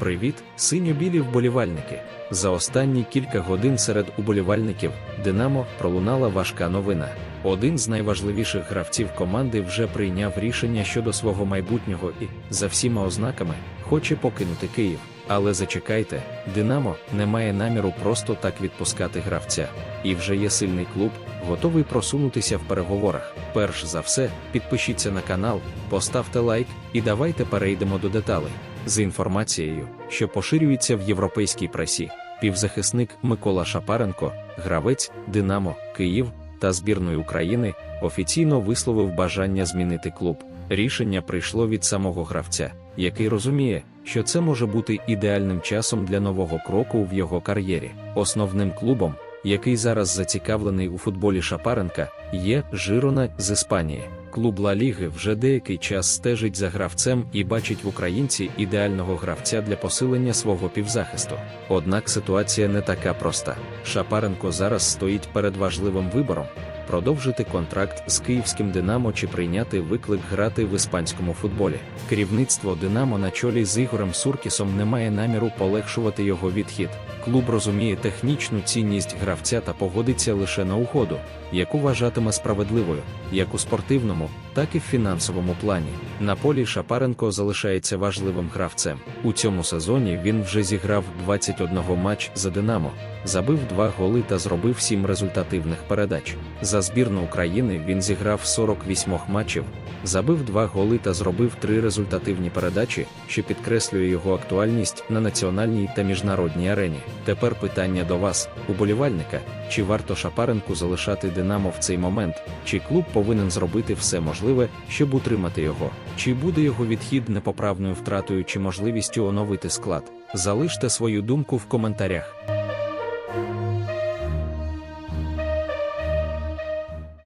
Привіт, синьо-білі вболівальники. За останні кілька годин серед уболівальників Динамо пролунала важка новина. Один з найважливіших гравців команди вже прийняв рішення щодо свого майбутнього і, за всіма ознаками, хоче покинути Київ. Але зачекайте, Динамо не має наміру просто так відпускати гравця. І вже є сильний клуб, готовий просунутися в переговорах. Перш за все, підпишіться на канал, поставте лайк і давайте перейдемо до деталей. З інформацією, що поширюється в європейській пресі, півзахисник Микола Шапаренко, гравець Динамо, Київ та збірної України, офіційно висловив бажання змінити клуб. Рішення прийшло від самого гравця, який розуміє, що це може бути ідеальним часом для нового кроку в його кар'єрі. Основним клубом, який зараз зацікавлений у футболі Шапаренка, є Жирона з Іспанії. Клуб Ла Ліги вже деякий час стежить за гравцем і бачить в українці ідеального гравця для посилення свого півзахисту. Однак ситуація не така проста. Шапаренко зараз стоїть перед важливим вибором. Продовжити контракт з київським Динамо чи прийняти виклик грати в іспанському футболі. Керівництво Динамо на чолі з Ігорем Суркісом не має наміру полегшувати його відхід. Клуб розуміє технічну цінність гравця та погодиться лише на угоду, яку вважатиме справедливою, як у спортивному, так і в фінансовому плані. На полі Шапаренко залишається важливим гравцем. У цьому сезоні він вже зіграв 21 матч за Динамо, забив два голи та зробив 7 результативних передач. За збірну України він зіграв 48 матчів, забив два голи та зробив три результативні передачі, що підкреслює його актуальність на національній та міжнародній арені. Тепер питання до вас, уболівальника: чи варто Шапаренку залишати Динамо в цей момент, чи клуб повинен зробити все можливе, щоб утримати його, чи буде його відхід непоправною втратою чи можливістю оновити склад? Залиште свою думку в коментарях.